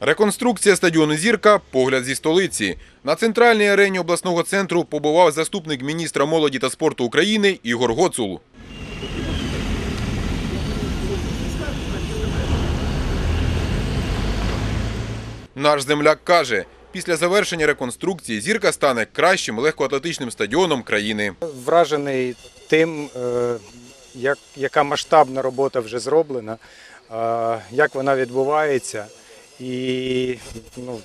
Реконструкція стадіону Зірка погляд зі столиці. На центральній арені обласного центру побував заступник міністра молоді та спорту України Ігор Гоцул. Наш земляк каже, після завершення реконструкції зірка стане кращим легкоатлетичним стадіоном країни. Вражений тим, е, як, яка масштабна робота вже зроблена, е, як вона відбувається. І ну,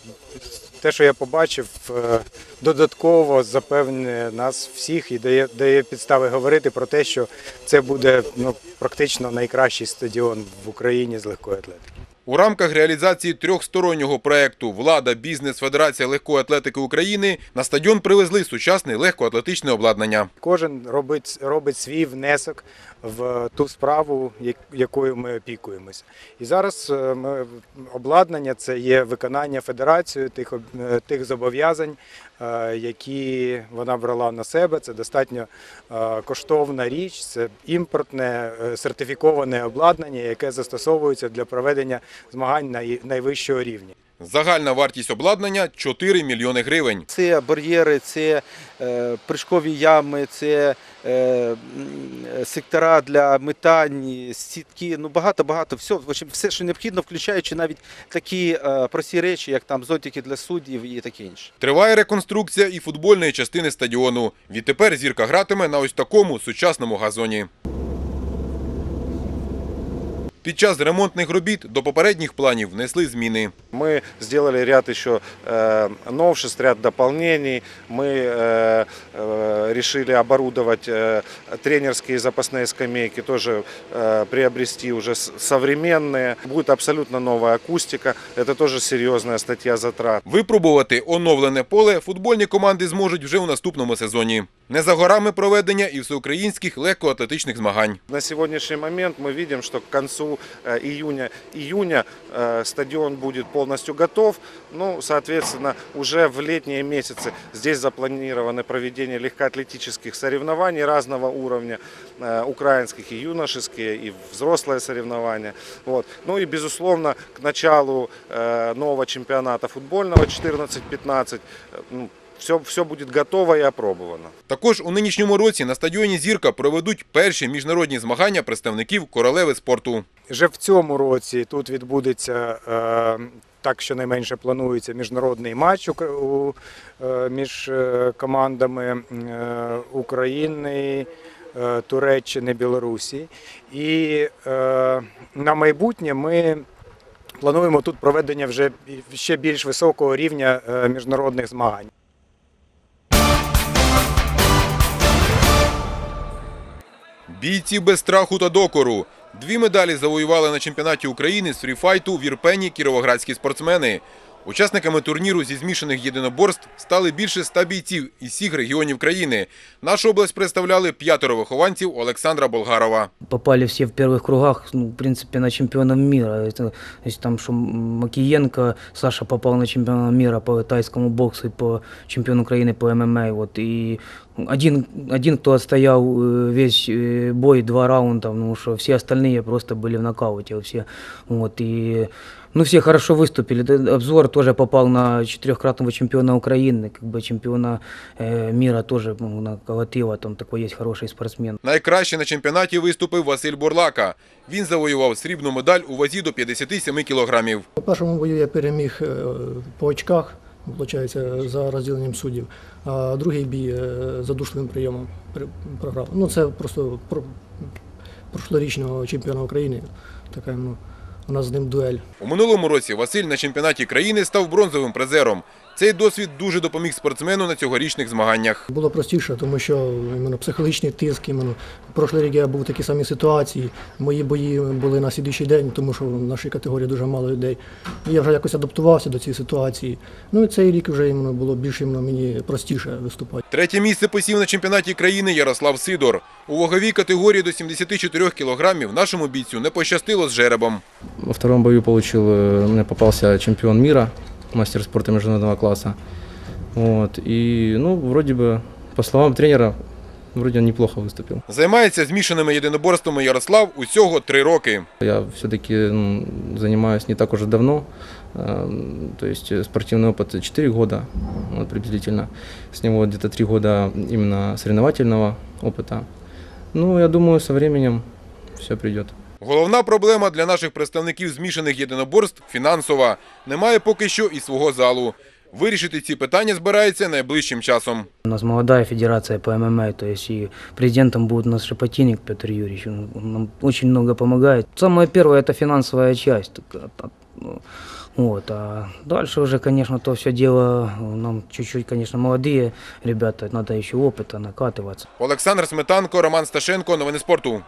те, що я побачив, е, додатково запевнює нас всіх і дає, дає підстави говорити про те, що це буде ну, практично найкращий стадіон в Україні з легкої атлетики. У рамках реалізації трьохстороннього проекту Влада, бізнес, Федерація легкої атлетики України на стадіон привезли сучасне легкоатлетичне обладнання. Кожен робить, робить свій внесок в ту справу, якою ми опікуємося. І зараз е, ми, обладнання це є виконання федерацією тих, е, тих зобов'язань, які вона брала на себе. Це достатньо е, коштовна річ, це імпортне е, сертифіковане обладнання, яке застосовується для проведення змагань най- найвищого рівня. Загальна вартість обладнання 4 мільйони гривень. Це бар'єри, це е, прыжкові ями, це е, сектора для метань, сітки. Ну багато-багато. Все, в общем, все, що необхідно, включаючи навіть такі е, прості речі, як там зонтики для суддів і таке інше. Триває реконструкція і футбольної частини стадіону. Відтепер зірка гратиме на ось такому сучасному газоні. Під час ремонтних робіт до попередніх планів внесли зміни. Мы сделали ряд еще э, новшеств, ряд дополнений. Мы э, э, решили оборудовать э, тренерские запасные скамейки, тоже э, приобрести уже с- современные. Будет абсолютно новая акустика. Это тоже серьезная статья затрат. Випробувати оновлене поле футбольні команди зможуть вже у наступному сезоні. Не за горами проведення і всеукраїнських легкоатлетичних змагань. На сегодняшний момент мы видим, что к концу э, июня, июня э, стадион будет полностью готов. Ну, соответственно, уже в летние месяцы здесь запланировано проведение легкоатлетических соревнований разного уровня, э, украинских и юношеские, и взрослые соревнования. Вот. Ну и, безусловно, к началу э, нового чемпионата футбольного 14-15 э, ну, все, все будет готово и опробовано. Також у нинішньому році на стадіоні Зірка проведуть перші міжнародні змагання представників королеви спорту. Вже в цьому році тут відбудеться е, так, що найменше планується міжнародний матч е, між е, командами України. Туреччини, Білорусі. І на майбутнє ми плануємо тут проведення вже ще більш високого рівня міжнародних змагань. Бійці без страху та докору. Дві медалі завоювали на чемпіонаті України з фріфайту в Ірпені кіровоградські спортсмени. Учасниками турніру зі змішаних єдиноборств стали більше ста бійців із всіх регіонів країни. Нашу область представляли п'ятеро вихованців Олександра Болгарова. попали все в первых кругах, ну, в принципе, на чемпионов мира. Это, то есть там, что Макиенко, Саша попал на чемпиона мира по тайскому боксу и по чемпиону Украины по ММА. Вот, и один, один, кто отстоял э, весь э, бой, два раунда, потому что все остальные просто были в нокауте. Все, вот, и, ну, все хорошо выступили. Да, Обзор тоже попал на четырехкратного чемпиона Украины, как бы чемпиона э, мира тоже ну, на Колотила, там такой есть хороший спортсмен. Найкраще на чемпіонаті виступив Василь Бурлака. Він завоював срібну медаль у вазі до 57 кілограмів. У першому бою я переміг е, по очках, виходить, за розділенням суддів, а другий бій е, задушливим прийомом при- програв. Ну, це просто про- прошлорічного чемпіона України. Така ну, у нас з ним дуель. У минулому році Василь на чемпіонаті країни став бронзовим призером. Цей досвід дуже допоміг спортсмену на цьогорічних змаганнях. Було простіше, тому що іменно психологічний тиск, іменно прошлий рік я був в такій самій ситуації. Мої бої були на слідуючий день, тому що в нашій категорії дуже мало людей. І я вже якось адаптувався до цієї ситуації. Ну і цей рік вже іменно було більш іменно мені простіше виступати. Третє місце посів на чемпіонаті країни Ярослав Сидор. У ваговій категорії до 74 кілограмів нашому бійцю не пощастило з жеребом. Во втором бою получил, э, мне попался чемпион мира, мастер спорта международного класса. Вот. И, ну, вроде бы, по словам тренера, вроде неплохо выступил. Займається змішаними єдиноборствами Ярослав усього три роки. Я все-таки ну, занимаюсь не так уже давно, эм, то есть э, спортивный опыт 4 года вот, приблизительно, с него где-то 3 года именно соревновательного опыта. Ну, я думаю, со временем все придет. Головна проблема для наших представників змішаних єдиноборств фінансова. Немає поки що і свого залу. Вирішити ці питання збирається найближчим часом. У нас молодая федерация по ММА, то есть и президентом будет у нас Шепотинник Петр Юрьевич, он нам очень много помогает. Самое первое это финансовая часть. так, а- а, ну, Вот, а дальше уже, конечно, то все дело, нам чуть-чуть, конечно, молодые ребята, надо еще опыта накатываться. Олександр Сметанко, Роман Сташенко. Новини спорту.